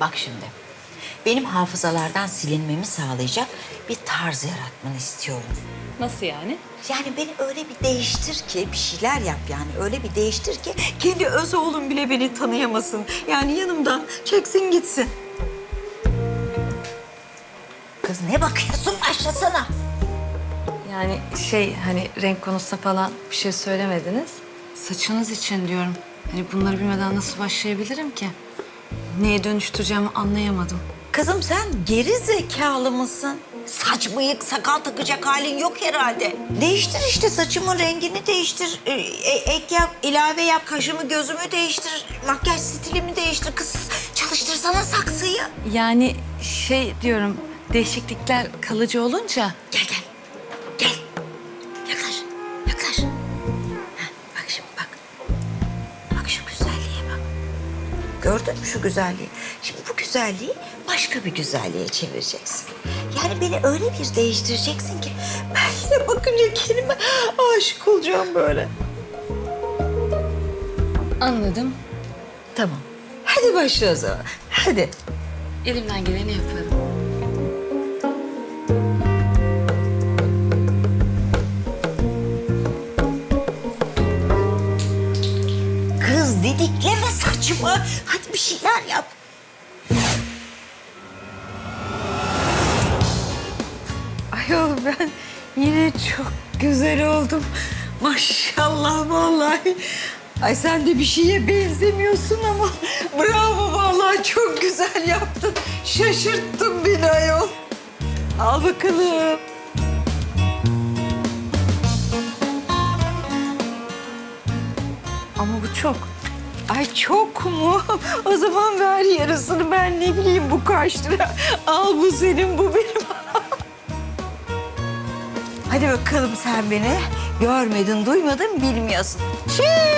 Bak şimdi. Benim hafızalardan silinmemi sağlayacak bir tarz yaratmanı istiyorum. Nasıl yani? Yani beni öyle bir değiştir ki, bir şeyler yap yani. Öyle bir değiştir ki kendi öz oğlum bile beni tanıyamasın. Yani yanımdan çeksin gitsin. Kız ne bakıyorsun? Başlasana. Yani şey hani renk konusunda falan bir şey söylemediniz. Saçınız için diyorum. Hani bunları bilmeden nasıl başlayabilirim ki? Neye dönüştüreceğimi anlayamadım. Kızım sen geri zekalı mısın? Saç bıyık, sakal takacak halin yok herhalde. Değiştir işte saçımın rengini değiştir. Ee, e- ek yap, ilave yap, kaşımı gözümü değiştir. Makyaj stilimi değiştir. Kız çalıştırsana saksıyı. Yani şey diyorum değişiklikler kalıcı olunca Gel gel. Gel. Yaklaş. Yaklaş. Gördün mü şu güzelliği? Şimdi bu güzelliği başka bir güzelliğe çevireceksin. Yani beni öyle bir değiştireceksin ki ben yine bakınca kendime aşık olacağım böyle. anladım. Tamam. Hadi başla o zaman. Hadi. Elimden geleni yaparım. Didikleme saçımı. Hadi bir şeyler yap. Ayol ben yine çok güzel oldum. Maşallah vallahi. Ay sen de bir şeye benzemiyorsun ama bravo vallahi çok güzel yaptın. Şaşırttın beni ayol. Al bakalım. Ama bu çok. Ay çok mu? O zaman ver yarısını ben ne bileyim bu kaç lira. Al bu senin bu benim. Hadi bakalım sen beni. Görmedin, duymadın, bilmiyorsun. Çiğ!